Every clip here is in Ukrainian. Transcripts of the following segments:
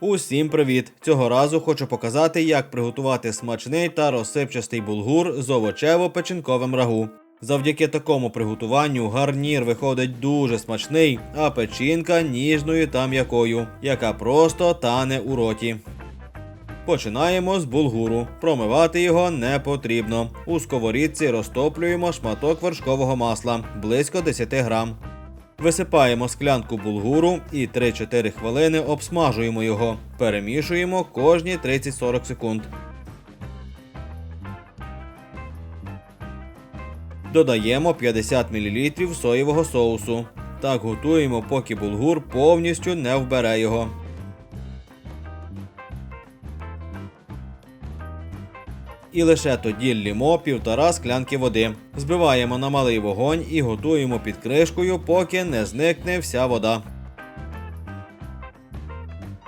Усім привіт! Цього разу хочу показати, як приготувати смачний та розсипчастий булгур з овочево-печінковим рагу. Завдяки такому приготуванню гарнір виходить дуже смачний, а печінка ніжною та м'якою, яка просто тане у роті. Починаємо з булгуру. Промивати його не потрібно. У сковорідці розтоплюємо шматок вершкового масла близько 10 грам. Висипаємо склянку булгуру і 3-4 хвилини обсмажуємо його. Перемішуємо кожні 30-40 секунд. Додаємо 50 мл соєвого соусу. Так готуємо, поки булгур повністю не вбере його. І лише тоді ллємо півтора склянки води. Збиваємо на малий вогонь і готуємо під кришкою, поки не зникне вся вода.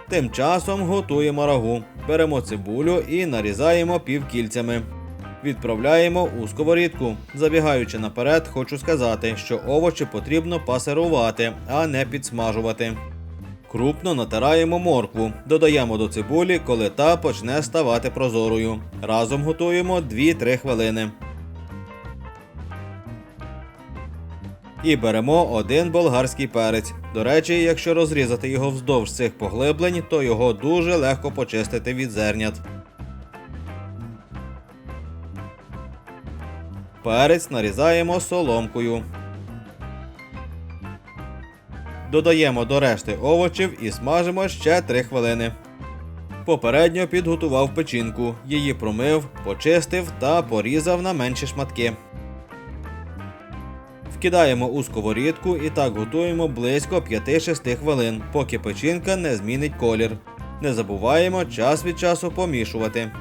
Тим часом готуємо рагу. Беремо цибулю і нарізаємо півкільцями. Відправляємо у сковорідку. Забігаючи наперед, хочу сказати, що овочі потрібно пасирувати, а не підсмажувати. Крупно натираємо моркву. Додаємо до цибулі, коли та почне ставати прозорою. Разом готуємо 2-3 хвилини. І беремо один болгарський перець. До речі, якщо розрізати його вздовж цих поглиблень, то його дуже легко почистити від зернят. Перець нарізаємо соломкою. Додаємо до решти овочів і смажимо ще 3 хвилини. Попередньо підготував печінку. Її промив, почистив та порізав на менші шматки. Вкидаємо у сковорідку і так готуємо близько 5-6 хвилин, поки печінка не змінить колір. Не забуваємо час від часу помішувати.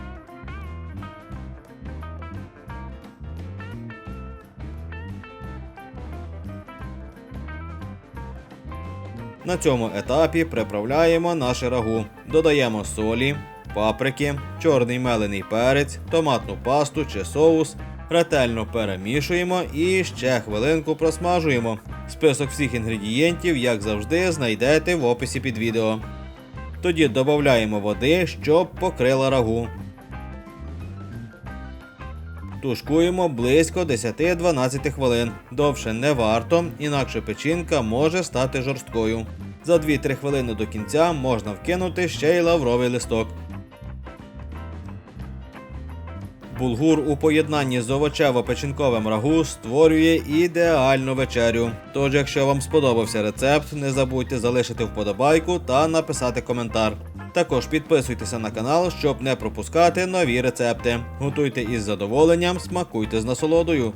На цьому етапі приправляємо наше рагу. Додаємо солі, паприки, чорний мелений перець, томатну пасту чи соус. Ретельно перемішуємо і ще хвилинку просмажуємо. Список всіх інгредієнтів, як завжди, знайдете в описі під відео. Тоді додаємо води, щоб покрила рагу. Тушкуємо близько 10-12 хвилин. Довше не варто, інакше печінка може стати жорсткою. За 2-3 хвилини до кінця можна вкинути ще й лавровий листок. Булгур у поєднанні з овочево-печінковим рагу створює ідеальну вечерю. Тож, якщо вам сподобався рецепт, не забудьте залишити вподобайку та написати коментар. Також підписуйтеся на канал, щоб не пропускати нові рецепти. Готуйте із задоволенням, смакуйте з насолодою.